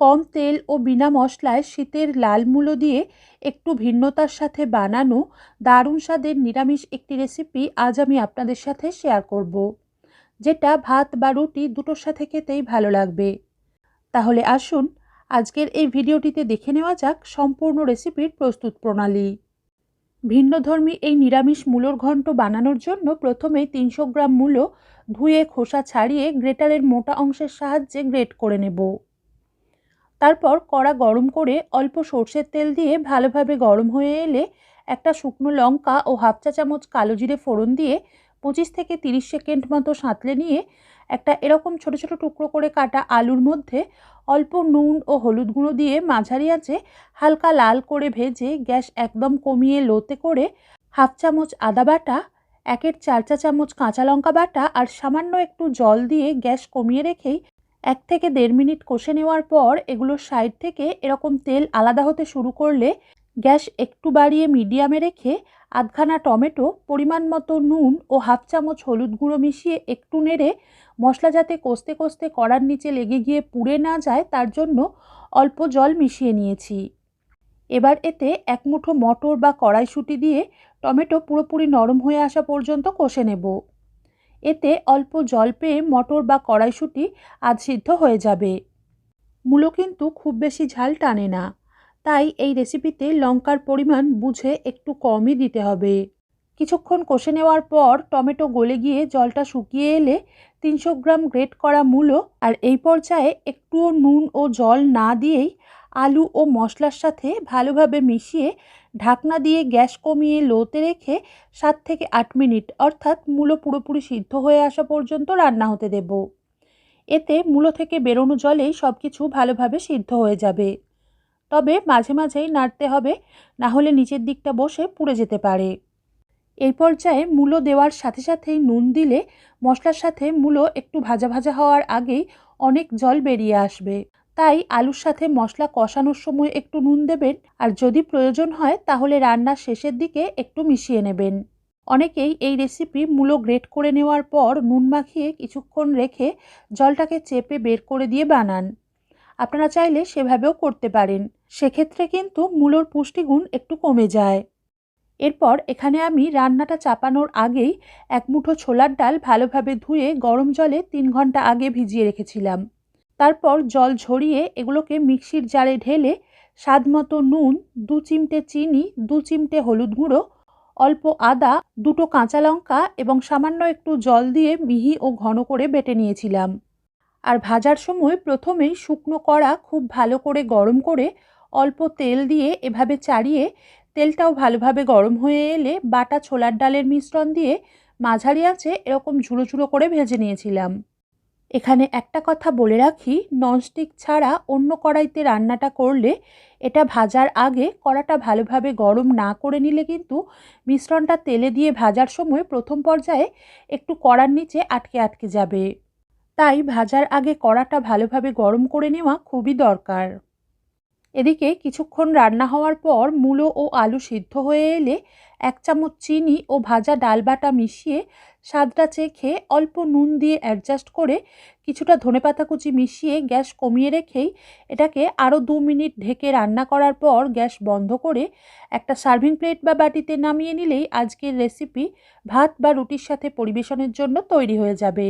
কম তেল ও বিনা মশলায় শীতের লাল মূলো দিয়ে একটু ভিন্নতার সাথে বানানো দারুণ স্বাদের নিরামিষ একটি রেসিপি আজ আমি আপনাদের সাথে শেয়ার করব। যেটা ভাত বা রুটি দুটোর সাথে খেতেই ভালো লাগবে তাহলে আসুন, আজকের এই ভিডিওটিতে দেখে নেওয়া যাক সম্পূর্ণ রেসিপির প্রস্তুত প্রণালী ভিন্নধর্মী এই নিরামিষ মূলোর ঘন্ট বানানোর জন্য প্রথমে তিনশো গ্রাম মূলো ধুয়ে খোসা ছাড়িয়ে গ্রেটারের মোটা অংশের সাহায্যে গ্রেট করে নেব তারপর কড়া গরম করে অল্প সর্ষের তেল দিয়ে ভালোভাবে গরম হয়ে এলে একটা শুকনো লঙ্কা ও হাফ চা চামচ কালো জিরে ফোড়ন দিয়ে পঁচিশ থেকে তিরিশ সেকেন্ড মতো সাঁতলে নিয়ে একটা এরকম ছোট ছোট টুকরো করে কাটা আলুর মধ্যে অল্প নুন ও হলুদ গুঁড়ো দিয়ে মাঝারি আঁচে হালকা লাল করে ভেজে গ্যাস একদম কমিয়ে লোতে করে হাফ চামচ আদা বাটা, একের চার চা চামচ কাঁচা লঙ্কা বাটা আর সামান্য একটু জল দিয়ে গ্যাস কমিয়ে রেখেই এক থেকে দেড় মিনিট কষে নেওয়ার পর এগুলোর সাইড থেকে এরকম তেল আলাদা হতে শুরু করলে গ্যাস একটু বাড়িয়ে মিডিয়ামে রেখে আধখানা টমেটো, পরিমাণ মতো নুন ও হাফ চামচ হলুদ গুঁড়ো মিশিয়ে একটু নেড়ে মশলা যাতে কষতে কষতে কড়ার নিচে লেগে গিয়ে পুড়ে না যায় তার জন্য অল্প জল মিশিয়ে নিয়েছি। এবার এতে এক মুঠো মটর বা কড়াইশুঁটি দিয়ে টমেটো পুরোপুরি নরম হয়ে আসা পর্যন্ত কষে নেব। এতে অল্প জল পেয়ে মটর বা কড়াইশুঁটি আধ সিদ্ধ হয়ে যাবে। মূলো কিন্তু খুব বেশি ঝাল টানে না। তাই এই রেসিপিতে লঙ্কার পরিমাণ বুঝে একটু কমই দিতে হবে। কিছুক্ষণ কষে নেওয়ার পর টমেটো গলে গিয়ে জলটা শুকিয়ে এলে তিনশো গ্রাম গ্রেট করা মূলো আর এই পর্যায়ে একটুও নুন ও জল না দিয়েই আলু ও মশলার সাথে ভালোভাবে মিশিয়ে ঢাকনা দিয়ে গ্যাস কমিয়ে লোতে রেখে সাত থেকে আট মিনিট, অর্থাৎ মূলো পুরোপুরি সিদ্ধ হয়ে আসা পর্যন্ত রান্না হতে দেব। এতে মূলো থেকে বেরোনো জলেই সব কিছু ভালোভাবে সিদ্ধ হয়ে যাবে। তবে মাঝে মাঝেই নাড়তে হবে, না হলে নিচের দিকটা বসে পুড়ে যেতে পারে। এই পর্যায়ে মূলো দেওয়ার সাথে সাথেই নুন দিলে মশলার সাথে মূলো একটু ভাজা ভাজা হওয়ার আগেই অনেক জল বেরিয়ে আসবে। তাই আলুর সাথে মশলা কষানোর সময় একটু নুন দেবেন, আর যদি প্রয়োজন হয় তাহলে রান্নার শেষের দিকে একটু মিশিয়ে নেবেন। অনেকেই এই রেসিপি মূলো গ্রেট করে নেওয়ার পর নুন মাখিয়ে কিছুক্ষণ রেখে জলটাকে চেপে বের করে দিয়ে বানান। আপনারা চাইলে সেভাবেও করতে পারেন। সেক্ষেত্রে কিন্তু মূলোর পুষ্টিগুণ একটু কমে যায়। এরপর এখানে আমি রান্নাটা চাপানোর আগেই এক মুঠো ছোলার ডাল ভালোভাবে ধুয়ে গরম জলে তিন ঘণ্টা আগে ভিজিয়ে রেখেছিলাম। তারপর জল ঝরিয়ে এগুলোকে মিক্সির জারে ঢেলে স্বাদ মতো নুন, দু চিমটে চিনি, দু চিমটে হলুদ গুঁড়ো, অল্প আদা, দুটো কাঁচা লঙ্কা এবং সামান্য একটু জল দিয়ে মিহি ও ঘন করে বেটে নিয়েছিলাম। আর ভাজার সময় প্রথমেই শুকনো কড়া খুব ভালো করে গরম করে অল্প তেল দিয়ে এভাবে চাড়িয়ে তেলটাও ভালোভাবে গরম হয়ে এলে বাটা ছোলার ডালের মিশ্রণ দিয়ে মাঝারি আছে এরকম ঝুড়ো ঝুড়ো করে ভেজে নিয়েছিলাম। এখানে একটা কথা বলে রাখি ননস্টিক ছাড়া অন্য কড়াইতে রান্নাটা করলে এটা ভাজার আগে কড়াটা ভালোভাবে গরম না করে নিলে কিন্তু মিশ্রণটা তেলে দিয়ে ভাজার সময় প্রথম পর্যায়ে একটু কড়ার নিচে আটকে আটকে যাবে। তাই ভাজার আগে কড়াটা ভালোভাবে গরম করে নেওয়া খুবই দরকার। এদিকে কিছুক্ষণ রান্না হওয়ার পর মূলো ও আলু সিদ্ধ হয়ে এলে এক চামচ চিনি ও ভাজা ডাল বাটা মিশিয়ে স্বাদটা চেখে অল্প নুন দিয়ে অ্যাডজাস্ট করে কিছুটা ধনেপাতা কুচি মিশিয়ে গ্যাস কমিয়ে রেখেই এটাকে আরও দু মিনিট ঢেকে রান্না করার পর গ্যাস বন্ধ করে একটা সার্ভিং প্লেট বা বাটিতে নামিয়ে নিলেই আজকের রেসিপি ভাত বা রুটির সাথে পরিবেশনের জন্য তৈরি হয়ে যাবে।